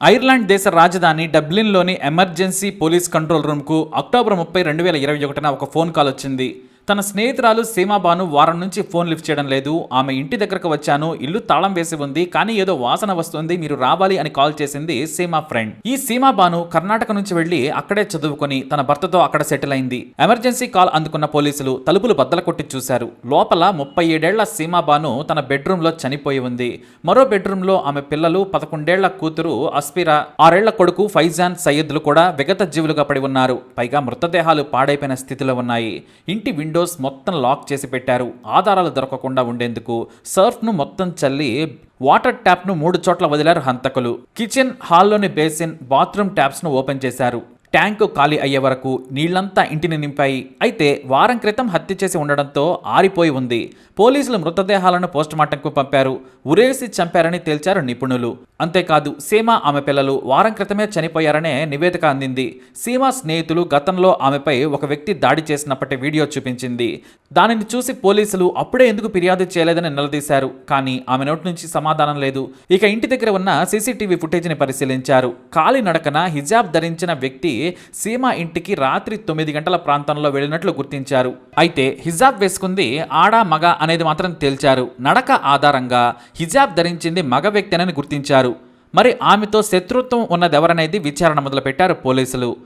Ireland దేశ రాజధాని డబ్లిన్లోని ఎమర్జెన్సీ పోలీస్ కంట్రోల్ రూమ్కు అక్టోబర్ ముప్పై రెండు వేల ఇరవై ఒకటిన ఒక ఫోన్ కాల్ వచ్చింది. తన స్నేహితురాలు సీమాబాను వారం నుంచి ఫోన్ లిఫ్ట్ చేయడం లేదు. ఆమె ఇంటి దగ్గరకు వచ్చాను. ఇల్లు తాళం వేసి ఉంది. కానీ ఏదో వాసన వస్తుంది. మీరు రావాలి అని కాల్ చేసింది సీమా ఫ్రెండ్. ఈ సీమాబాను కర్ణాటక నుంచి వెళ్ళి అక్కడే చదువుకొని తన భర్తతో అక్కడ సెటిల్ అయింది. ఎమర్జెన్సీ కాల్ అందుకున్న పోలీసులు తలుపులు బద్దల కొట్టి చూశారు. లోపల ముప్పై ఏడేళ్ళ సీమాబాను తన బెడ్రూమ్లో చనిపోయి ఉంది. మరో బెడ్రూమ్లో ఆమె పిల్లలు పదకొండేళ్ళ కూతురు అస్పిరా ఆరేళ్ళ కొడుకు ఫైజాన్ సయ్యద్లు కూడా విగత జీవులుగా పడి ఉన్నారు. పైగా మృతదేహాలు పాడైపోయిన స్థితిలో ఉన్నాయి. ఇంటి విండో విండోస్ మొత్తం లాక్ చేసి పెట్టారు. ఆధారాలు దొరకకుండా ఉండేందుకు సర్ఫ్ను మొత్తం చల్లి వాటర్ ట్యాప్ను మూడు చోట్ల వదిలారు హంతకులు. కిచెన్ హాల్లోని బేసిన్ బాత్రూమ్ ట్యాప్స్ను ఓపెన్ చేశారు. ట్యాంకు ఖాళీ అయ్యే వరకు నీళ్ళంతా ఇంటిని నింపాయి. అయితే వారం క్రితం హత్య చేసి ఉండడంతో ఆరిపోయి ఉంది. పోలీసులు మృతదేహాలను పోస్టుమార్టంకు పంపారు. ఉరేసి చంపారని తేల్చారు నిపుణులు. అంతేకాదు సీమ ఆమె పిల్లలు వారం క్రితమే చనిపోయారనే నివేదిక అందింది. సీమ స్నేహితులు గతంలో ఆమెపై ఒక వ్యక్తి దాడి చేసినప్పటి వీడియో చూపించింది. దానిని చూసి పోలీసులు అప్పుడే ఎందుకు ఫిర్యాదు చేయలేదని నిలదీశారు. కానీ ఆమె నోటి నుంచి సమాధానం లేదు. ఇక ఇంటి దగ్గర ఉన్న సీసీటీవీ ఫుటేజ్ని పరిశీలించారు. ఖాళీ నడకన హిజాబ్ ధరించిన వ్యక్తి సీమ ఇంటికి రాత్రి తొమ్మిది గంటల ప్రాంతంలో వెళ్ళినట్లు గుర్తించారు. అయితే హిజాబ్ వేసుకుంది ఆడ మగ అనేది మాత్రం తేల్చారు. నడక ఆధారంగా హిజాబ్ ధరించింది మగ వ్యక్తినని గుర్తించారు. మరి ఆమెతో శత్రుత్వం ఉన్నదెవరనేది విచారణ మొదలుపెట్టారు పోలీసులు.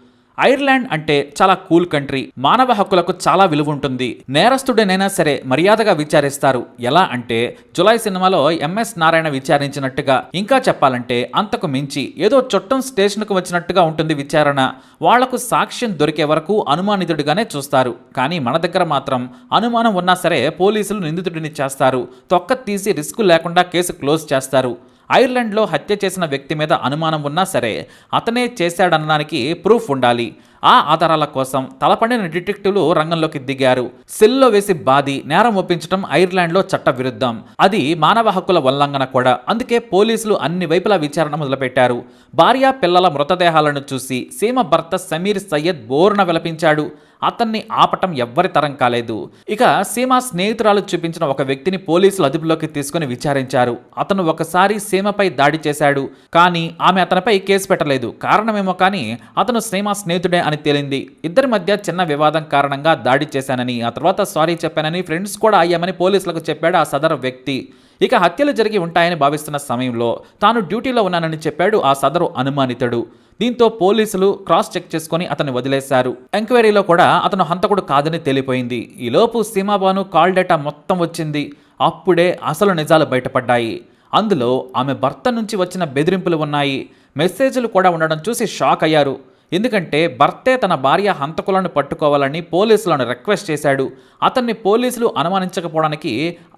ఐర్లాండ్ అంటే చాలా కూల్ కంట్రీ. మానవ హక్కులకు చాలా విలువ ఉంటుంది నేరస్తుడనైనా సరే మర్యాదగా విచారిస్తారు. ఎలా అంటే జులై సినిమాలో ఎంఎస్ నారాయణ విచారించినట్టుగా. ఇంకా చెప్పాలంటే అంతకు మించి ఏదో చుట్టం స్టేషన్కు వచ్చినట్టుగా ఉంటుంది విచారణ. వాళ్ళకు సాక్ష్యం దొరికే వరకు అనుమానితుడిగానే చూస్తారు. కానీ మన దగ్గర మాత్రం అనుమానం ఉన్నా సరే పోలీసులు నిందితుడిని చేస్తారు. తొక్క తీసి రిస్క్ లేకుండా కేసు క్లోజ్ చేస్తారు. ఐర్లాండ్లో హత్య చేసిన వ్యక్తి మీద అనుమానం ఉన్నా సరే అతనే చేశాడనడానికి ప్రూఫ్ ఉండాలి. ఆ ఆధారాల కోసం తలపండిన డిటెక్టివ్లు రంగంలోకి దిగారు. సెల్లో వేసి బాది నేరం ఒప్పించడం ఐర్లాండ్లో చట్ట విరుద్ధం అది మానవ హక్కుల ఉల్లంఘన కూడా. అందుకే పోలీసులు అన్ని వైపులా విచారణ మొదలుపెట్టారు. భార్య పిల్లల మృతదేహాలను చూసి సీమ భర్త సమీర్ సయ్యద్ బోరున విలపించాడు. అతన్ని ఆపటం ఎవ్వరి తరం కాలేదు. ఇక సీమ స్నేహితురాలు చూపించిన ఒక వ్యక్తిని పోలీసులు అదుపులోకి తీసుకుని విచారించారు. అతను ఒకసారి సీమపై దాడి చేశాడు. కానీ ఆమె అతనిపై కేసు పెట్టలేదు. కారణమేమో కానీ అతను సీమ స్నేహితుడే అని తేలింది. ఇద్దరి మధ్య చిన్న వివాదం కారణంగా దాడి చేశానని ఆ తర్వాత సారీ చెప్పానని ఫ్రెండ్స్ కూడా అయ్యామని పోలీసులకు చెప్పాడు ఆ సదరు వ్యక్తి. ఇక హత్యలు జరిగి ఉంటాయని భావిస్తున్న సమయంలో తాను డ్యూటీలో ఉన్నానని చెప్పాడు ఆ సదరు అనుమానితుడు. దీంతో పోలీసులు క్రాస్ చెక్ చేసుకుని అతన్ని వదిలేశారు. ఎంక్వైరీలో కూడా అతను హంతకుడు కాదని తేలిపోయింది. ఈలోపు సీమాబాను కాల్ డేటా మొత్తం వచ్చింది. అప్పుడే అసలు నిజాలు బయటపడ్డాయి. అందులో ఆమె భర్త నుంచి వచ్చిన బెదిరింపులు ఉన్నాయి. మెసేజ్లు కూడా ఉండడం చూసి షాక్ అయ్యారు. ఎందుకంటే భర్తే తన భార్య హంతకులను పట్టుకోవాలని పోలీసులను రిక్వెస్ట్ చేశాడు. అతన్ని పోలీసులు అనుమానించకపోవడానికి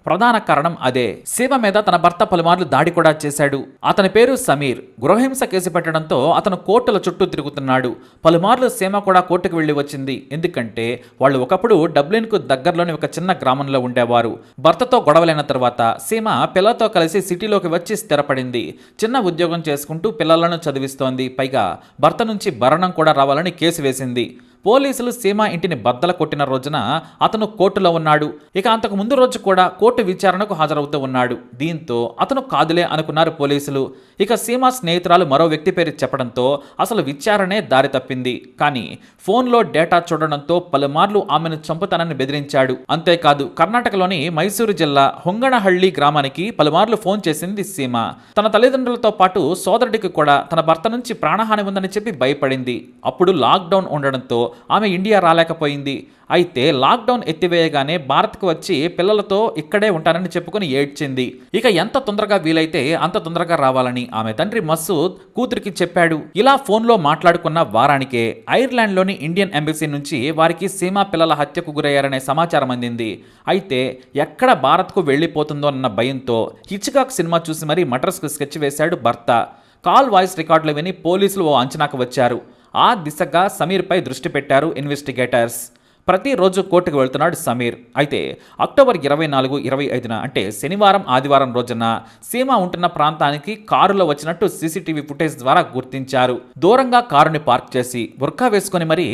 ప్రధాన కారణం అదే. శివ మీద తన భర్త పలుమార్లు దాడి కూడా చేశాడు. అతని పేరు సమీర్. గృహహింస కేసు పెట్టడంతో అతను కోర్టుల చుట్టూ తిరుగుతున్నాడు. పలుమార్లు సీమ కూడా కోర్టుకు వెళ్ళి వచ్చింది. ఎందుకంటే వాళ్ళు ఒకప్పుడు డబ్లిన్కు దగ్గరలోని ఒక చిన్న గ్రామంలో ఉండేవారు. భర్తతో గొడవలైన తర్వాత సీమ పిల్లతో కలిసి సిటీలోకి వచ్చి స్థిరపడింది. చిన్న ఉద్యోగం చేసుకుంటూ పిల్లలను చదివిస్తోంది. పైగా భర్త నుంచి భరణం కూడా రావాలని కేసు వేసింది. పోలీసులు సీమ ఇంటిని బద్దల కొట్టిన రోజున అతను కోర్టులో ఉన్నాడు. ఇక అంతకు ముందు రోజు కూడా కోర్టు విచారణకు హాజరవుతూ ఉన్నాడు. దీంతో అతను కాదులే అనుకున్నారు పోలీసులు. ఇక సీమ స్నేహితురాలు మరో వ్యక్తి పేరు చెప్పడంతో అసలు విచారణే దారి తప్పింది. కానీ ఫోన్లో డేటా చూడడంతో పలుమార్లు ఆమెను చంపుతానని బెదిరించాడు. అంతేకాదు కర్ణాటకలోని మైసూరు జిల్లా హొంగనహಳ್ಳಿ గ్రామానికి పలుమార్లు ఫోన్ చేసింది సీమ. తన తల్లిదండ్రులతో పాటు సోదరుడికి కూడా తన భర్త నుంచి ప్రాణహాని ఉందని చెప్పి భయపడింది. అప్పుడు లాక్డౌన్ ఉండడంతో ఆమె ఇండియా రాలేకపోయింది. అయితే లాక్డౌన్ ఎత్తివేయగానే భారత్కు వచ్చి పిల్లలతో ఇక్కడే ఉంటానని చెప్పుకుని ఏడ్చింది. ఇక ఎంత తొందరగా వీలైతే అంత తొందరగా రావాలని ఆమె తండ్రి మసూద్ కూతురికి చెప్పాడు. ఇలా ఫోన్లో మాట్లాడుకున్న వారానికే ఐర్లాండ్లోని ఇండియన్ ఎంబసీ నుంచి వారికి సీమా పిల్లల హత్యకు గురయ్యారనే సమాచారం అందింది. అయితే ఎక్కడ భారత్కు వెళ్ళిపోతుందో అన్న భయంతో హిచ్కాక్ సినిమా చూసి మరీ మటర్స్కు స్కెచ్ వేశాడు భర్త. కాల్ వాయిస్ రికార్డులు విని పోలీసులు ఓ అంచనాకు వచ్చారు. ఆ దిశగా సమీర్పై దృష్టి పెట్టారు ఇన్వెస్టిగేటర్స్. ప్రతిరోజు కోర్టుకు వెళ్తున్నాడు సమీర్. అయితే అక్టోబర్ ఇరవై నాలుగు ఇరవై ఐదున అంటే శనివారం ఆదివారం రోజున సీమ ఉంటున్న ప్రాంతానికి కారులో వచ్చినట్టు సీసీటీవీ ఫుటేజ్ ద్వారా గుర్తించారు. దూరంగా కారుని పార్క్ చేసి బుర్కా వేసుకొని మరీ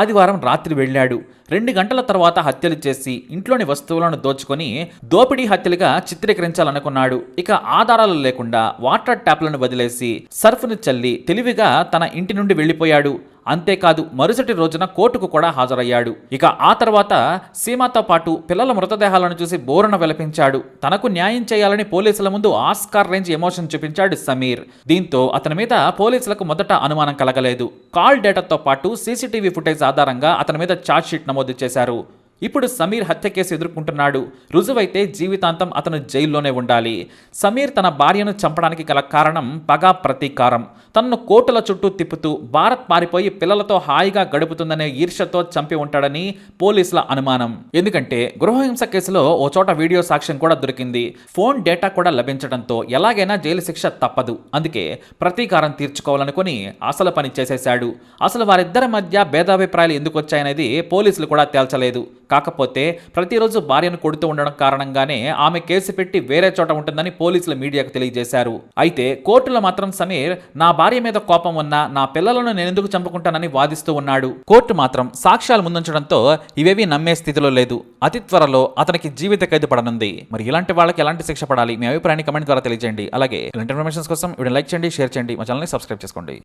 ఆదివారం రాత్రి వెళ్ళాడు. రెండు గంటల తర్వాత హత్యలు చేసి ఇంట్లోని వస్తువులను దోచుకొని దోపిడీ హత్యలుగా చిత్రీకరించాలనుకున్నాడు. ఇక ఆధారాలు లేకుండా వాటర్ ట్యాప్లను వదిలేసి సర్ఫ్ను చల్లి తెలివిగా తన ఇంటి నుండి వెళ్ళిపోయాడు. అంతేకాదు మరుసటి రోజున కోర్టుకు కూడా హాజరయ్యాడు. ఇక ఆ తర్వాత సీమాతో పాటు పిల్లల మృతదేహాలను చూసి బోరున విలపించాడు. తనకు న్యాయం చేయాలని పోలీసుల ముందు ఆస్కార్ రేంజ్ ఎమోషన్ చూపించాడు సమీర్. దీంతో అతని మీద పోలీసులకు మొదట అనుమానం కలగలేదు. కాల్ డేటాతో పాటు సీసీటీవీ ఫుటేజ్ ఆధారంగా అతని మీద ఛార్జ్ షీట్ నమోదు చేశారు. ఇప్పుడు సమీర్ హత్య కేసు ఎదుర్కొంటున్నాడు. రుజువైతే జీవితాంతం అతను జైల్లోనే ఉండాలి. సమీర్ తన భార్యను చంపడానికి గల కారణం పగా ప్రతీకారం. తనను కోర్టుల చుట్టూ తిప్పుతూ భారత్ పారిపోయి పిల్లలతో హాయిగా గడుపుతుందనే ఈర్ష్యతో చంపి ఉంటాడని పోలీసుల అనుమానం. ఎందుకంటే గృహహింస కేసులో ఓ చోట వీడియో సాక్ష్యం కూడా దొరికింది. ఫోన్ డేటా కూడా లభించడంతో ఎలాగైనా జైలు శిక్ష తప్పదు. అందుకే ప్రతీకారం తీర్చుకోవాలనుకుని అసలు పని చేసేశాడు. అసలు వారిద్దరి మధ్య భేదాభిప్రాయాలు ఎందుకు వచ్చాయనేది పోలీసులు కూడా తేల్చలేదు. కాకపోతే ప్రతిరోజు భార్యను కొడుతూ ఉండడం కారణంగానే ఆమె కేసు పెట్టి వేరే చోట ఉంటుందని పోలీసులు మీడియాకు తెలియజేశారు. అయితే కోర్టులో మాత్రం సమీర్ నా భార్య మీద కోపం ఉన్నా నా పిల్లలను నేను ఎందుకు చంపుకుంటానని వాదిస్తూ ఉన్నాడు. కోర్టు మాత్రం సాక్ష్యాలు ముందుంచడంతో ఇవేవి నమ్మే స్థితిలో లేదు. అతి త్వరలో అతనికి జీవిత ఖైదు పడనుంది. మరి ఇలాంటి వాళ్ళకి ఎలాంటి శిక్ష పడాలి? మీ అభిప్రాయాన్ని కమెంట్ ద్వారా తెలియజేయండి. అలాగే ఇలాంటి ఇన్ఫర్మేషన్స్ కోసం వీడియో లైక్ చేయండి షేర్ చేయండి. మా ఛానల్ని సబ్స్క్రైబ్ చేసుకోండి.